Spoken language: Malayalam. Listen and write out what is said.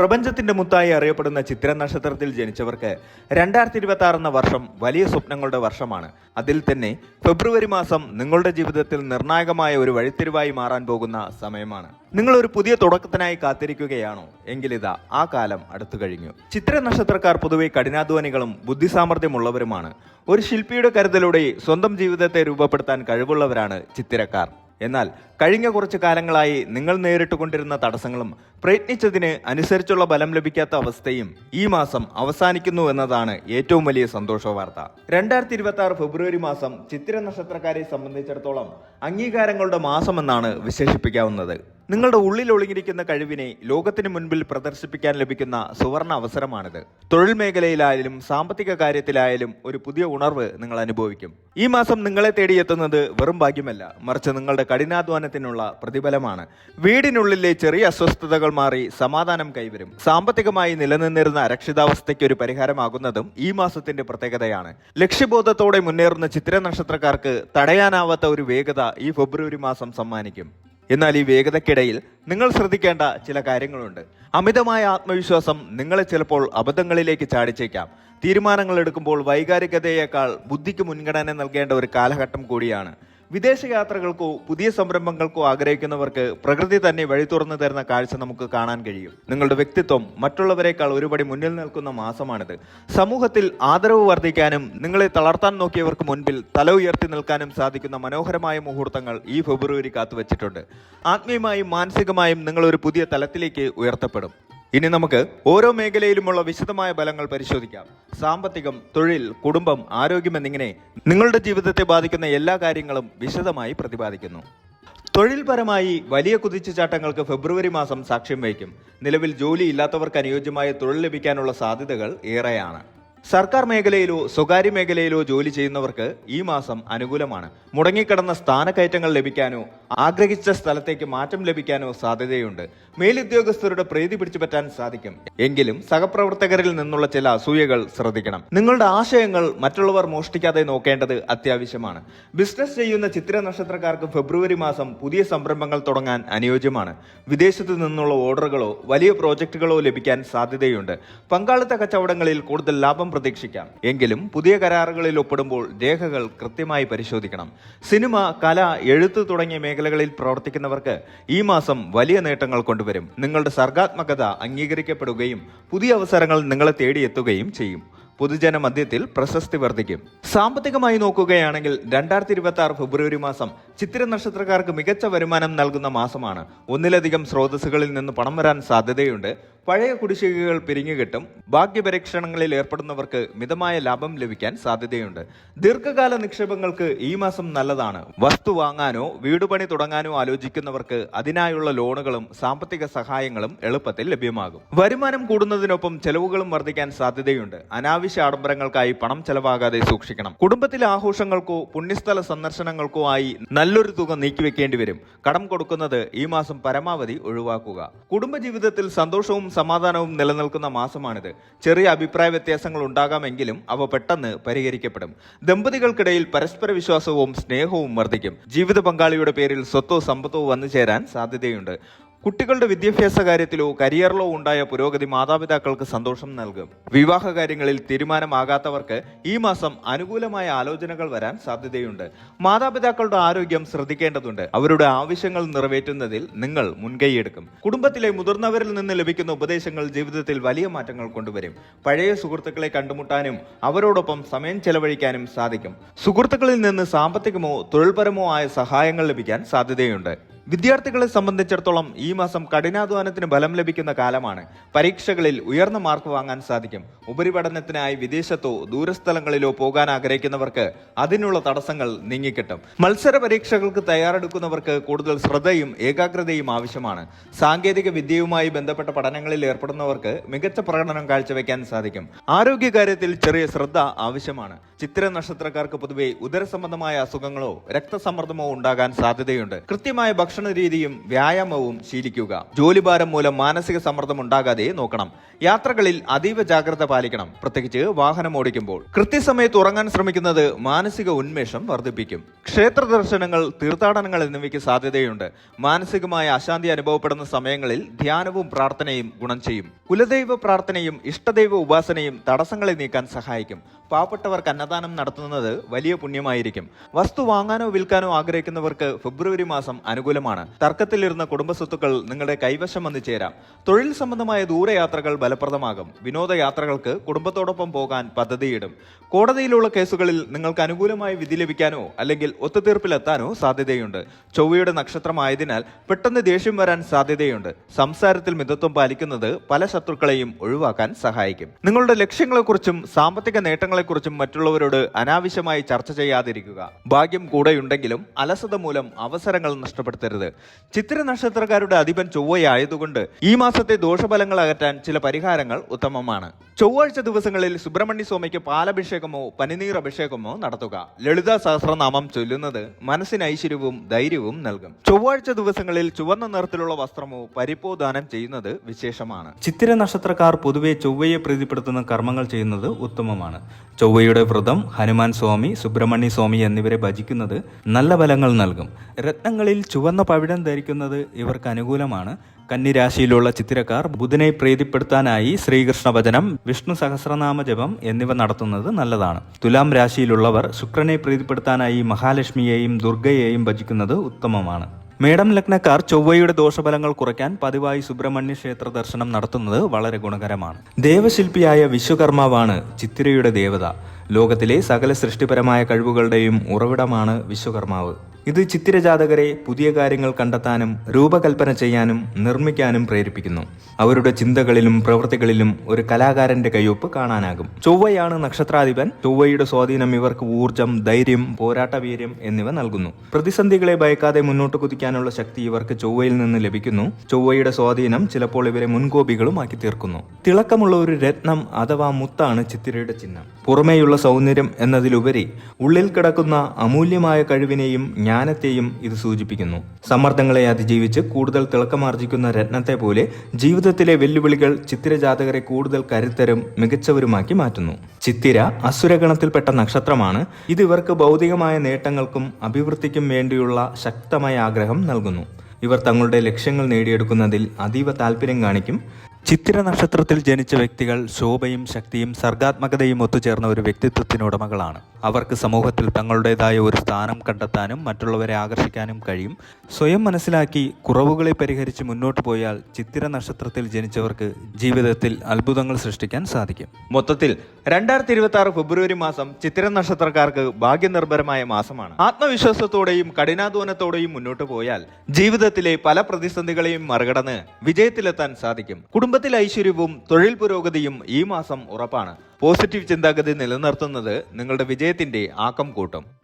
പ്രപഞ്ചത്തിന്റെ മുത്തായി അറിയപ്പെടുന്ന ചിത്ര നക്ഷത്രത്തിൽ ജനിച്ചവർക്ക് രണ്ടായിരത്തി ഇരുപത്തി ആറ് എന്ന വർഷം വലിയ സ്വപ്നങ്ങളുടെ വർഷമാണ്. അതിൽ തന്നെ ഫെബ്രുവരി മാസം നിങ്ങളുടെ ജീവിതത്തിൽ നിർണായകമായ ഒരു വഴിത്തിരിവായി മാറാൻ പോകുന്ന സമയമാണ്. നിങ്ങൾ ഒരു പുതിയ തുടക്കത്തിനായി കാത്തിരിക്കുകയാണോ? എങ്കിലിതാ ആ കാലം അടുത്തു കഴിഞ്ഞു. ചിത്ര നക്ഷത്രക്കാർ പൊതുവെ കഠിനാധ്വാനികളും ബുദ്ധിസാമർഥ്യമുള്ളവരുമാണ്. ഒരു ശില്പിയുടെ കരുതലൂടെ സ്വന്തം ജീവിതത്തെ രൂപപ്പെടുത്താൻ കഴിവുള്ളവരാണ് ചിത്തിരക്കാർ. എന്നാൽ കഴിഞ്ഞ കുറച്ച് കാലങ്ങളായി നിങ്ങൾ നേരിട്ടുകൊണ്ടിരുന്ന തടസ്സങ്ങളും പ്രയത്നിച്ചതിന് അനുസരിച്ചുള്ള ബലം ലഭിക്കാത്ത അവസ്ഥയും ഈ മാസം അവസാനിക്കുന്നു എന്നതാണ് ഏറ്റവും വലിയ സന്തോഷ വാർത്ത. രണ്ടായിരത്തി ഇരുപത്തി ആറ് ഫെബ്രുവരി മാസം ചിത്തിര നക്ഷത്രക്കാരെ സംബന്ധിച്ചിടത്തോളം അംഗീകാരങ്ങളുടെ മാസമെന്നാണ് വിശേഷിപ്പിക്കാവുന്നത്. നിങ്ങളുടെ ഉള്ളിൽ ഒളിഞ്ഞിരിക്കുന്ന കഴിവിനെ ലോകത്തിന് മുൻപിൽ പ്രദർശിപ്പിക്കാൻ ലഭിക്കുന്ന സുവർണ അവസരമാണിത്. തൊഴിൽ മേഖലയിലായാലും സാമ്പത്തിക കാര്യത്തിലായാലും ഒരു പുതിയ ഉണർവ് നിങ്ങൾ അനുഭവിക്കും. ഈ മാസം നിങ്ങളെ തേടിയെത്തുന്നത് വെറും ഭാഗ്യമല്ല മറിച്ച് നിങ്ങളുടെ കഠിനാധ്വാനത്തിനുള്ള പ്രതിഫലമാണ്. വീടിനുള്ളിലെ ചെറിയ അസ്വസ്ഥതകൾ മാറി സമാധാനം കൈവരും. സാമ്പത്തികമായി നിലനിന്നിരുന്ന അരക്ഷിതാവസ്ഥയ്ക്ക് ഒരു പരിഹാരമാകുന്നതും ഈ മാസത്തിന്റെ പ്രത്യേകതയാണ്. ലക്ഷ്യബോധത്തോടെ മുന്നേറുന്ന ചിത്ര നക്ഷത്രക്കാർക്ക് തടയാനാവാത്ത ഒരു വേഗത ഈ ഫെബ്രുവരി മാസം സമ്മാനിക്കും. എന്നാൽ ഈ വേഗതയ്ക്കിടയിൽ നിങ്ങൾ ശ്രദ്ധിക്കേണ്ട ചില കാര്യങ്ങളുണ്ട്. അമിതമായ ആത്മവിശ്വാസം നിങ്ങളെ ചിലപ്പോൾ അബദ്ധങ്ങളിലേക്ക് ചാടിച്ചേക്കാം. തീരുമാനങ്ങൾ എടുക്കുമ്പോൾ വൈകാരികതയേക്കാൾ ബുദ്ധിക്ക് മുൻഗണന നൽകേണ്ട ഒരു കാലഘട്ടം കൂടിയാണ്. വിദേശ യാത്രകൾക്കോ പുതിയ സംരംഭങ്ങൾക്കോ ആഗ്രഹിക്കുന്നവർക്ക് പ്രകൃതി തന്നെ വഴി തുറന്നു തരുന്ന കാഴ്ച നമുക്ക് കാണാൻ കഴിയും. നിങ്ങളുടെ വ്യക്തിത്വം മറ്റുള്ളവരെക്കാൾ ഒരുപടി മുന്നിൽ നിൽക്കുന്ന മാസമാണിത്. സമൂഹത്തിൽ ആദരവ് വർദ്ധിക്കാനും നിങ്ങളെ തളർത്താൻ നോക്കിയവർക്ക് മുൻപിൽ തല ഉയർത്തി നിൽക്കാനും സാധിക്കുന്ന മനോഹരമായ മുഹൂർത്തങ്ങൾ ഈ ഫെബ്രുവരി കാത്തുവച്ചിട്ടുണ്ട്. ആത്മീയമായും മാനസികമായും നിങ്ങൾ ഒരു പുതിയ തലത്തിലേക്ക് ഉയർത്തപ്പെടും. ഇനി നമുക്ക് ഓരോ മേഖലയിലുമുള്ള വിശദമായ ഫലങ്ങൾ പരിശോധിക്കാം. സാമ്പത്തികം തൊഴിൽ കുടുംബം ആരോഗ്യം എന്നിങ്ങനെ നിങ്ങളുടെ ജീവിതത്തെ ബാധിക്കുന്ന എല്ലാ കാര്യങ്ങളും വിശദമായി പ്രതിപാദിക്കുന്നു. തൊഴിൽപരമായി വലിയ കുതിച്ചുചാട്ടങ്ങൾക്ക് ഫെബ്രുവരി മാസം സാക്ഷ്യം വഹിക്കും. നിലവിൽ ജോലി ഇല്ലാത്തവർക്ക് അനുയോജ്യമായ തൊഴിൽ ലഭിക്കാനുള്ള സാധ്യതകൾ ഏറെയാണ്. സർക്കാർ മേഖലയിലോ സ്വകാര്യ മേഖലയിലോ ജോലി ചെയ്യുന്നവർക്ക് ഈ മാസം അനുകൂലമാണ്. മുടങ്ങിക്കിടന്ന സ്ഥാനക്കയറ്റങ്ങൾ ലഭിക്കാനോ ആഗ്രഹിച്ച സ്ഥലത്തേക്ക് മാറ്റം ലഭിക്കാനോ സാധ്യതയുണ്ട്. മേലുദ്യോഗസ്ഥരുടെ പ്രീതി പിടിച്ചുപറ്റാൻ സാധിക്കും. എങ്കിലും സഹപ്രവർത്തകരിൽ നിന്നുള്ള ചില അസൂയകൾ ശ്രദ്ധിക്കണം. നിങ്ങളുടെ ആശയങ്ങൾ മറ്റുള്ളവർ മോഷ്ടിക്കാതെ നോക്കേണ്ടത് അത്യാവശ്യമാണ്. ബിസിനസ് ചെയ്യുന്ന ചിത്ര നക്ഷത്രക്കാർക്ക് ഫെബ്രുവരി മാസം പുതിയ സംരംഭങ്ങൾ തുടങ്ങാൻ അനുയോജ്യമാണ്. വിദേശത്തു നിന്നുള്ള ഓർഡറുകളോ വലിയ പ്രോജക്റ്റുകളോ ലഭിക്കാൻ സാധ്യതയുണ്ട്. പങ്കാളിത്ത കച്ചവടങ്ങളിൽ കൂടുതൽ ലാഭം പ്രതീക്ഷിക്കാം. എങ്കിലും പുതിയ കരാറുകളിൽ ഒപ്പിടുമ്പോൾ രേഖകൾ കൃത്യമായി പരിശോധിക്കണം. സിനിമ കല എഴുത്ത് തുടങ്ങിയ മേഖലകളിൽ പ്രവർത്തിക്കുന്നവർക്ക് ഈ മാസം വലിയ നേട്ടങ്ങൾ കൊണ്ടുവരും. നിങ്ങളുടെ സർഗാത്മകത അംഗീകരിക്കപ്പെടുകയും പുതിയ അവസരങ്ങൾ നിങ്ങളെ തേടിയെത്തുകയും ചെയ്യും. പൊതുജന മധ്യത്തിൽ പ്രശസ്തി വർദ്ധിക്കും. സാമ്പത്തികമായി നോക്കുകയാണെങ്കിൽ രണ്ടായിരത്തി ഇരുപത്തി ആറ് ഫെബ്രുവരി മാസം ചിത്തിര നക്ഷത്രക്കാർക്ക് മികച്ച വരുമാനം നൽകുന്ന മാസമാണ്. ഒന്നിലധികം സ്രോതസ്സുകളിൽ നിന്ന് പണം വരാൻ സാധ്യതയുണ്ട്. പഴയ കുടിശ്ശികകൾ പിരിഞ്ഞുകിട്ടും ഭാഗ്യപരീക്ഷണങ്ങളിൽ ഏർപ്പെടുന്നവർക്ക് മിതമായ ലാഭം ലഭിക്കാൻ സാധ്യതയുണ്ട്. ദീർഘകാല നിക്ഷേപങ്ങൾക്ക് ഈ മാസം നല്ലതാണ്. വസ്തു വാങ്ങാനോ വീടുപണി തുടങ്ങാനോ ആലോചിക്കുന്നവർക്ക് അതിനായുള്ള ലോണുകളും സാമ്പത്തിക സഹായങ്ങളും എളുപ്പത്തിൽ ലഭ്യമാകും. വരുമാനം കൂടുന്നതിനൊപ്പം ചെലവുകളും വർദ്ധിക്കാൻ സാധ്യതയുണ്ട്. അനാവശ്യ ആഡംബരങ്ങൾക്കായി പണം ചെലവാകാതെ സൂക്ഷിക്കണം. കുടുംബത്തിലെ ആഘോഷങ്ങൾക്കോ പുണ്യസ്ഥല സന്ദർശനങ്ങൾക്കോ ആയി നല്ലൊരു തുക നീക്കിവെക്കേണ്ടി വരും. കടം കൊടുക്കുന്നത് ഈ മാസം പരമാവധി ഒഴിവാക്കുക. കുടുംബജീവിതത്തിൽ സന്തോഷവും സമാധാനവും നിലനിൽക്കുന്ന മാസമാണിത്. ചെറിയ അഭിപ്രായ വ്യത്യാസങ്ങൾ ഉണ്ടാകാമെങ്കിലും അവ പെട്ടെന്ന് പരിഹരിക്കപ്പെടും. ദമ്പതികൾക്കിടയിൽ പരസ്പര വിശ്വാസവും സ്നേഹവും വർദ്ധിക്കും. ജീവിത പങ്കാളിയുടെ പേരിൽ സ്വത്തോ സമ്പത്തോ വന്നു ചേരാൻ സാധ്യതയുണ്ട്. കുട്ടികളുടെ വിദ്യാഭ്യാസ കാര്യത്തിലോ കരിയറിലോ ഉണ്ടായ പുരോഗതി മാതാപിതാക്കൾക്ക് സന്തോഷം നൽകും. വിവാഹ കാര്യങ്ങളിൽ തീരുമാനമാകാത്തവർക്ക് ഈ മാസം അനുകൂലമായ ആലോചനകൾ വരാൻ സാധ്യതയുണ്ട്. മാതാപിതാക്കളുടെ ആരോഗ്യം ശ്രദ്ധിക്കേണ്ടതുണ്ട്. അവരുടെ ആവശ്യങ്ങൾ നിറവേറ്റുന്നതിൽ നിങ്ങൾ മുൻകൈയെടുക്കും. കുടുംബത്തിലെ മുതിർന്നവരിൽ നിന്ന് ലഭിക്കുന്ന ഉപദേശങ്ങൾ ജീവിതത്തിൽ വലിയ മാറ്റങ്ങൾ കൊണ്ടുവരും. പഴയ സുഹൃത്തുക്കളെ കണ്ടുമുട്ടാനും അവരോടൊപ്പം സമയം ചെലവഴിക്കാനും സാധിക്കും. സുഹൃത്തുക്കളിൽ നിന്ന് സാമ്പത്തികമോ തൊഴിൽപരമോ ആയ സഹായങ്ങൾ ലഭിക്കാൻ സാധ്യതയുണ്ട്. വിദ്യാർത്ഥികളെ സംബന്ധിച്ചിടത്തോളം ഈ മാസം കഠിനാധ്വാനത്തിന് ബലം ലഭിക്കുന്ന കാലമാണ്. പരീക്ഷകളിൽ ഉയർന്ന മാർക്ക് വാങ്ങാൻ സാധിക്കും. ഉപരിപഠനത്തിനായി വിദേശത്തോ ദൂരസ്ഥലങ്ങളിലോ പോകാൻ ആഗ്രഹിക്കുന്നവർക്ക് അതിനുള്ള തടസ്സങ്ങൾ നീങ്ങിക്കിട്ടും. മത്സര പരീക്ഷകൾക്ക് തയ്യാറെടുക്കുന്നവർക്ക് കൂടുതൽ ശ്രദ്ധയും ഏകാഗ്രതയും ആവശ്യമാണ്. സാങ്കേതിക വിദ്യയുമായി ബന്ധപ്പെട്ട പഠനങ്ങളിൽ ഏർപ്പെടുന്നവർക്ക് മികച്ച പ്രകടനം കാഴ്ചവെക്കാൻ സാധിക്കും. ആരോഗ്യകാര്യത്തിൽ ചെറിയ ശ്രദ്ധ ആവശ്യമാണ്. ചിത്ര നക്ഷത്രക്കാർക്ക് പൊതുവെ ഉദരസംബന്ധമായ അസുഖങ്ങളോ രക്തസമ്മർദ്ദമോ ഉണ്ടാകാൻ സാധ്യതയുണ്ട്. കൃത്യമായ ഭക്ഷണ രീതിയും വ്യായാമവും ശീലിക്കുക. ജോലിഭാരം മൂലം മാനസിക സമ്മർദ്ദം ഉണ്ടാകാതെ നോക്കണം. യാത്രകളിൽ അതീവ ജാഗ്രത പാലിക്കണം. പ്രത്യേകിച്ച് വാഹനം ഓടിക്കുമ്പോൾ. കൃത്യസമയത്ത് ഉറങ്ങാൻ ശ്രമിക്കുന്നത് മാനസിക ഉന്മേഷം വർദ്ധിപ്പിക്കും. ക്ഷേത്ര ദർശനങ്ങൾ തീർത്ഥാടനങ്ങൾ എന്നിവയ്ക്ക് സാധ്യതയുണ്ട്. മാനസികമായ അശാന്തി അനുഭവപ്പെടുന്ന സമയങ്ങളിൽ ധ്യാനവും പ്രാർത്ഥനയും ഗുണം ചെയ്യും. കുലദൈവ പ്രാർത്ഥനയും ഇഷ്ടദൈവ ഉപാസനയും തടസ്സങ്ങളെ നീക്കാൻ സഹായിക്കും. പാവപ്പെട്ടവർക്ക് അന്നദാനം നടത്തുന്നത് വലിയ പുണ്യമായിരിക്കും. വസ്തു വാങ്ങാനോ വിൽക്കാനോ ആഗ്രഹിക്കുന്നവർക്ക് ഫെബ്രുവരി മാസം അനുകൂലമാണ്. തർക്കത്തിലിരുന്ന കുടുംബ സ്വത്തുക്കൾ നിങ്ങളുടെ കൈവശം വന്നു ചേരാം. തൊഴിൽ സംബന്ധമായ ദൂരയാത്രകൾ ഫലപ്രദമാകും. വിനോദയാത്രകൾക്ക് കുടുംബത്തോടൊപ്പം പോകാൻ പദ്ധതിയിടും. കോടതിയിലുള്ള കേസുകളിൽ നിങ്ങൾക്ക് അനുകൂലമായി വിധി ലഭിക്കാനോ അല്ലെങ്കിൽ ഒത്തുതീർപ്പിലെത്താനോ സാധ്യതയുണ്ട്. ചൊവ്വയുടെ നക്ഷത്രമായതിനാൽ പെട്ടെന്ന് ദേഷ്യം വരാൻ സാധ്യതയുണ്ട്. സംസാരത്തിൽ മിതത്വം പാലിക്കുന്നത് പല ശത്രുക്കളെയും ഒഴിവാക്കാൻ സഹായിക്കും. നിങ്ങളുടെ ലക്ഷ്യങ്ങളെക്കുറിച്ചും സാമ്പത്തിക നേട്ടങ്ങളെക്കുറിച്ചും മറ്റുള്ളവരോട് അനാവശ്യമായി ചർച്ച ചെയ്യാതിരിക്കുക. ഭാഗ്യം കൂടെയുണ്ടെങ്കിലും അലസത മൂലം അവസരങ്ങൾ നഷ്ടപ്പെടുത്തരുത്. ചിത്ര നക്ഷത്രക്കാരുടെ അധിപൻ ചൊവ്വയായതുകൊണ്ട് ഈ മാസത്തെ ദോഷഫലങ്ങൾ അകറ്റാൻ ചില പരിഹാരങ്ങൾ ഉത്തമമാണ്. ചൊവ്വാഴ്ച ദിവസങ്ങളിൽ സുബ്രഹ്മണ്യ സ്വാമിക്ക് പാലഭിഷേകമോ പനിനീർ അഭിഷേകമോ നടത്തുക. ലളിതാ സഹസ്രനാമം ചൊല്ലുന്നത് മനസ്സിന് ഐശ്വര്യവും ധൈര്യവും നൽകും. ചൊവ്വാഴ്ച ദിവസങ്ങളിൽ ചുവന്ന നിറത്തിലുള്ള വസ്ത്രമോ പരിപ്പോ ദാനം ചെയ്യുന്നത് വിശേഷമാണ്. ചിത്തിര നക്ഷത്രക്കാർ പൊതുവെ ചൊവ്വയെ പ്രീതിപ്പെടുത്തുന്ന കർമ്മങ്ങൾ ചെയ്യുന്നത് ഉത്തമമാണ്. ചൊവ്വയുടെ വ്രതം ഹനുമാൻ സ്വാമി സുബ്രഹ്മണ്യ സ്വാമി എന്നിവരെ ഭജിക്കുന്നത് നല്ല ഫലങ്ങൾ നൽകും. രത്നങ്ങളിൽ ചുവന്ന പവിഴം ധരിക്കുന്നത് ഇവർക്ക് അനുകൂലമാണ്. കന്നിരാശിയിലുള്ള ചിത്രക്കാർ ബുധനെ പ്രീതിപ്പെടുത്താനായി ശ്രീകൃഷ്ണ ഭജനം വിഷ്ണു സഹസ്രനാമ ജപം എന്നിവ നടത്തുന്നത് നല്ലതാണ്. തുലാം രാശിയിലുള്ളവർ ശുക്രനെ പ്രീതിപ്പെടുത്താനായി മഹാലക്ഷ്മിയെയും ദുർഗയെയും ഭജിക്കുന്നത് ഉത്തമമാണ്. മേടം ലഗ്നക്കാർ ചൊവ്വയുടെ ദോഷഫലങ്ങൾ കുറയ്ക്കാൻ പതിവായി സുബ്രഹ്മണ്യ ക്ഷേത്ര ദർശനം നടത്തുന്നത് വളരെ ഗുണകരമാണ്. ദേവശില്പിയായ വിശ്വകർമാവാണ് ചിത്തിരയുടെ ദേവത. ലോകത്തിലെ സകല സൃഷ്ടിപരമായ കഴിവുകളുടെയും ഉറവിടമാണ് വിശ്വകർമാവ്. ഇത് ചിത്തിരജാതകരെ പുതിയ കാര്യങ്ങൾ കണ്ടെത്താനും രൂപകൽപ്പന ചെയ്യാനും നിർമ്മിക്കാനും പ്രേരിപ്പിക്കുന്നു. അവരുടെ ചിന്തകളിലും പ്രവൃത്തികളിലും ഒരു കലാകാരന്റെ കയ്യൊപ്പ് കാണാനാകും. ചൊവ്വയാണ് നക്ഷത്രാധിപൻ. ചൊവ്വയുടെ സ്വാധീനം ഇവർക്ക് ഊർജം ധൈര്യം പോരാട്ടവീര്യം എന്നിവ നൽകുന്നു. പ്രതിസന്ധികളെ ഭയക്കാതെ മുന്നോട്ട് കുതിക്കാനുള്ള ശക്തി ഇവർക്ക് ചൊവ്വയിൽ നിന്ന് ലഭിക്കുന്നു. ചൊവ്വയുടെ സ്വാധീനം ചിലപ്പോൾ ഇവരെ മുൻകോപികളുമാക്കി തീർക്കുന്നു. തിളക്കമുള്ള ഒരു രത്നം അഥവാ മുത്താണ് ചിത്തിരയുടെ ചിഹ്നം. പുറമേയുള്ള സൗന്ദര്യം എന്നതിലുപരി ഉള്ളിൽ കിടക്കുന്ന അമൂല്യമായ കഴിവിനെയും ജ്ഞാനത്തെയും ഇത് സൂചിപ്പിക്കുന്നു. സമ്മർദ്ദങ്ങളെ അതിജീവിച്ച് കൂടുതൽ തിളക്കമാർജിക്കുന്ന രത്നത്തെ പോലെ ജീവിതത്തിലെ വെല്ലുവിളികൾ ചിത്തിരജാതകരെ കൂടുതൽ കരുത്തരും മികച്ചവരുമാക്കി മാറ്റുന്നു. ചിത്തിര അസുരഗണത്തിൽപ്പെട്ട നക്ഷത്രമാണ്. ഇത് ഇവർക്ക് ഭൗതികമായ നേട്ടങ്ങൾക്കും അഭിവൃദ്ധിക്കും വേണ്ടിയുള്ള ശക്തമായ ആഗ്രഹം നൽകുന്നു. ഇവർ തങ്ങളുടെ ലക്ഷ്യങ്ങൾ നേടിയെടുക്കുന്നതിൽ അതീവ താല്പര്യം കാണിക്കും. ചിത്തിര നക്ഷത്രത്തിൽ ജനിച്ച വ്യക്തികൾ ശോഭയും ശക്തിയും സർഗാത്മകതയും ഒത്തുചേർന്ന ഒരു വ്യക്തിത്വത്തിനുടമകളാണ്. അവർക്ക് സമൂഹത്തിൽ തങ്ങളുടേതായ ഒരു സ്ഥാനം കണ്ടെത്താനും മറ്റുള്ളവരെ ആകർഷിക്കാനും കഴിയും. സ്വയം മനസ്സിലാക്കി കുറവുകളെ പരിഹരിച്ച് മുന്നോട്ട് പോയാൽ ചിത്തിര നക്ഷത്രത്തിൽ ജനിച്ചവർക്ക് ജീവിതത്തിൽ അത്ഭുതങ്ങൾ സൃഷ്ടിക്കാൻ സാധിക്കും. മൊത്തത്തിൽ രണ്ടായിരത്തി ഇരുപത്തി ആറ് ഫെബ്രുവരി മാസം ചിത്തിര നക്ഷത്രക്കാർക്ക് ഭാഗ്യനിർഭരമായ മാസമാണ്. ആത്മവിശ്വാസത്തോടെയും കഠിനാധ്വാനത്തോടെയും മുന്നോട്ട് പോയാൽ ജീവിതത്തിലെ പല പ്രതിസന്ധികളെയും മറികടന്ന് വിജയത്തിലെത്താൻ സാധിക്കും. കുടുംബത്തിൽ ഐശ്വര്യവും തൊഴിൽ പുരോഗതിയും ഈ മാസം ഉറപ്പാണ്. പോസിറ്റീവ് ചിന്താഗതി നിലനിർത്തുന്നത് നിങ്ങളുടെ വിജയത്തിന്റെ ആക്കം കൂട്ടും.